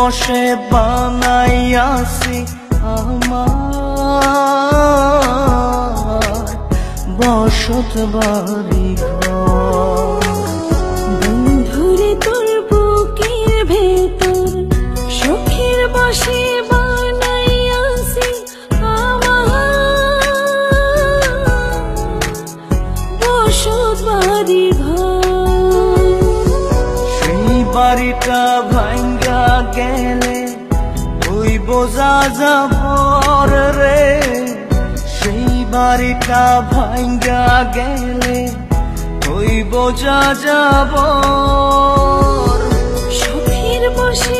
বসে বানাইয়াছি আমার বসত বাড়ি ঘর বন্ধুরে তোর বুকের ভেতর সুখের বসে বানাইয়াছি আমার বসত বাড়ি ঘর। সেই বাড়িটা বোঝা যাবর রে সেই বাড়িটা ভাঙ্গা গেলে ওই বোঝা যাবর? সুখের বসে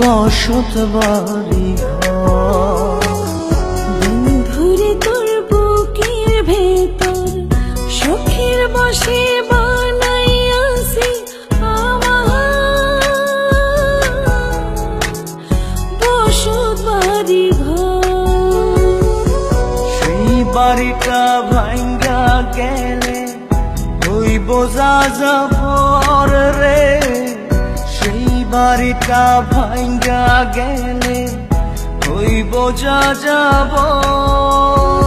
বসত বাড়ি বন্ধুরে তোর বুকের ভেতর সুখের বসে বানাইয়াছি বসত বাড়ি সেই বাড়িটা ভাঙ্গা গেলে ওই বোঝা যাবর রে। বাড়িটা ভাঙ্গা গেলে ওই বোঝা যাবর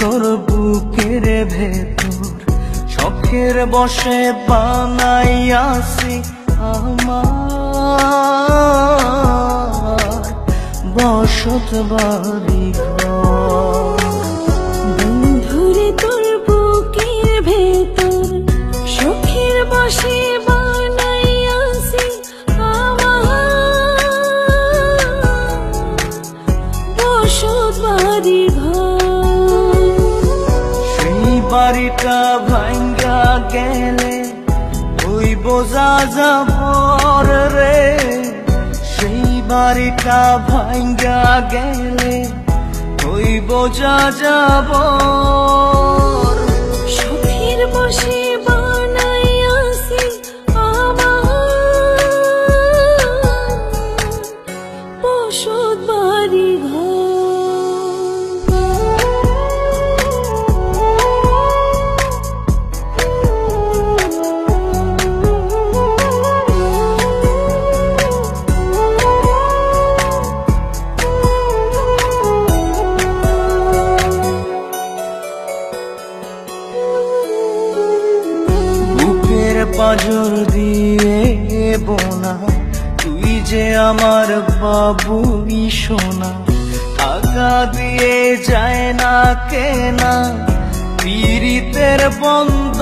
তোর বুকের ভেতর, শখের বসে বানাইয়াছি আমার। বসত বাড়ি বন্ধুরে বুকের ভেতর বসে বানাইয়াছি আমার। বসত বাড়ি ঘর। বাড়িটা ভাঙ্গা গেলে ওই বোঝা যাবর রে। সেই বাড়িটা ভাঙ্গা গেলে ওই বোঝা যাবর যে আমার বাবু সোনা টাকা দিয়ে যায় না কেনা পীড়িতের বন্ধ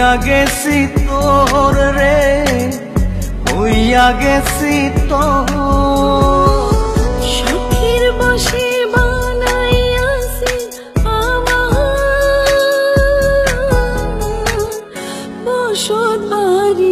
হইয়া গেছি তোর রে হইয়া গেছি তোর। সুখের বসে বসত বাড়ি